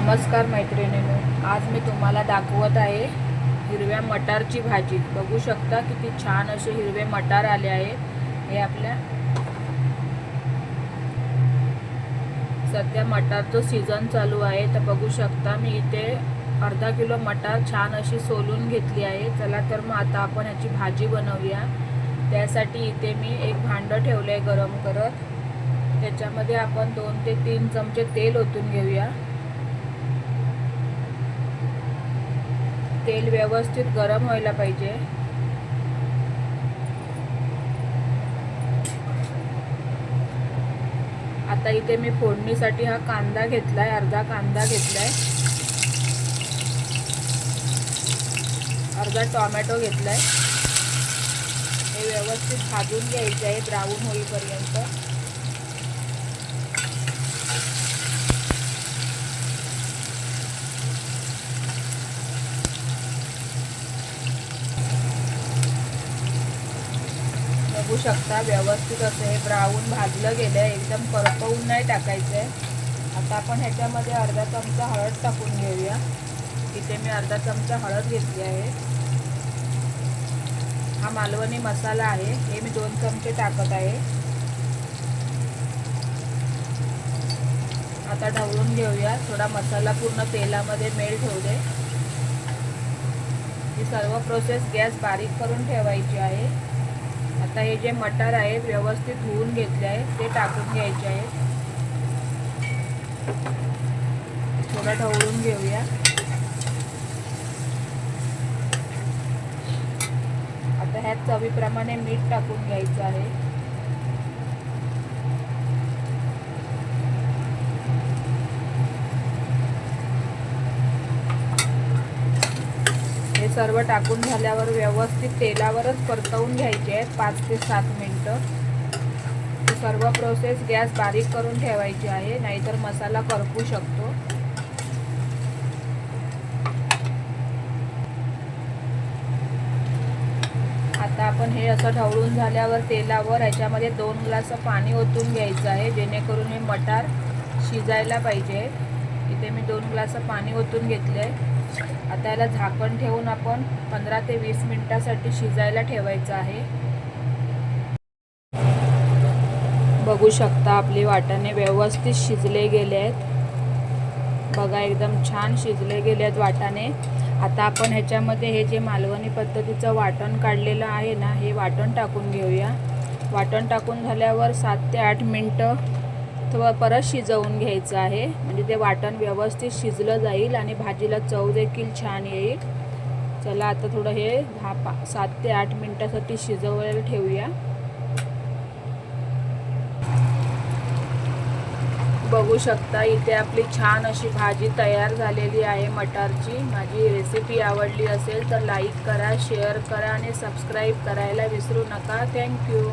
नमस्कार मैत्रिणींनो आज मी तुम्हाला दाखवत आहे हिरव्या मटारची भाजी. बघू शकता किती छान असे हिरवे मटार आले आहेत हे आपल्या सध्या मटारचं सीझन चालू आहे. तर बघू शकता मी इथे अर्धा किलो मटार छान अशी सोलून घेतली आहे. चला तर मग आता आपण ह्याची भाजी बनवूया. त्यासाठी इथे मी एक भांडं ठेवलं आहे गरम करत. त्याच्यामध्ये आपण दोन ते तीन चमचे तेल ओतून घेऊया. तेल व्यवस्थित गरम व्हायला पाहिजे. आता इथे मी फोडणीसाठी हा कांदा घेतलाय अर्धा कांदा घेतलाय. अर्धा टोमॅटो घेतलाय. हे व्यवस्थित भाजून घ्यायचे आहे ब्राऊन होईपर्यंत. बघू शकता व्यवस्थित असं हे ब्राऊन भाजलं गेलं आहे एकदम करपवून नाही टाकायचं आहे आता आपण ह्याच्यामध्ये अर्धा चमचा हळद टाकून घेऊया. इथे मी अर्धा चमचा हळद घेतली आहे. हा मालवणी मसाला आहे हे मी दोन चमचे टाकत आहे. आता ढवळून घेऊया थोडा मसाला पूर्ण तेलामध्ये मेल्ट होऊ दे. ही सर्व प्रोसेस गॅस बारीक करून ठेवायची आहे. आता हे जे मटार आहे व्यवस्थित धुवून घेतले आहे ते टाकून घ्यायचे आहे. थोडं ढवळून घेऊया. आता ह्यात चवीप्रमाणे मीठ टाकून घ्यायचं आहे हे सर्व टाकून झाल्यावर व्यवस्थित तेलावरच परतवून घ्यायचे आहेत पाच ते सात मिनटं. सर्व प्रोसेस गॅस बारीक करून ठेवायची आहे नाहीतर मसाला करपू शकतो. आता आपण हे असं ढवळून झाल्यावर तेलावर ह्याच्यामध्ये दोन ग्लास पाणी ओतून घ्यायचं आहे जेणेकरून हे मटार शिजायला पाहिजे. इथे मी दोन ग्लास पाणी ओतून घेतले आता याला झाकण ठेवून आपण पंधरा ते वीस मिनिटासाठी शिजायला ठेवायचं आहे. बघू शकता आपले वाटाणे व्यवस्थित शिजले गेले आहेत. बघा एकदम छान शिजले गेले आहेत वाटाणे. आता आपण ह्याच्यामध्ये हे जे मालवणी पद्धतीचं वाटण काढलेलं आहे ना हे वाटण टाकून घेऊया. वाटण टाकून झाल्यावर सात ते आठ मिनटं थोडं परत शिजवून घ्यायचं आहे. म्हणजे ते वाटण व्यवस्थित शिजलं जाईल आणि भाजीला चव देखील छान येईल. चला आता थोडं हे दहा पा सात ते आठ मिनटासाठी शिजवायला ठेवूया. बघू शकता इथे आपली छान अशी भाजी तयार झालेली आहे मटारची. माझी रेसिपी आवडली असेल तर लाईक करा शेअर करा आणि सबस्क्राईब करायला विसरू नका. थँक्यू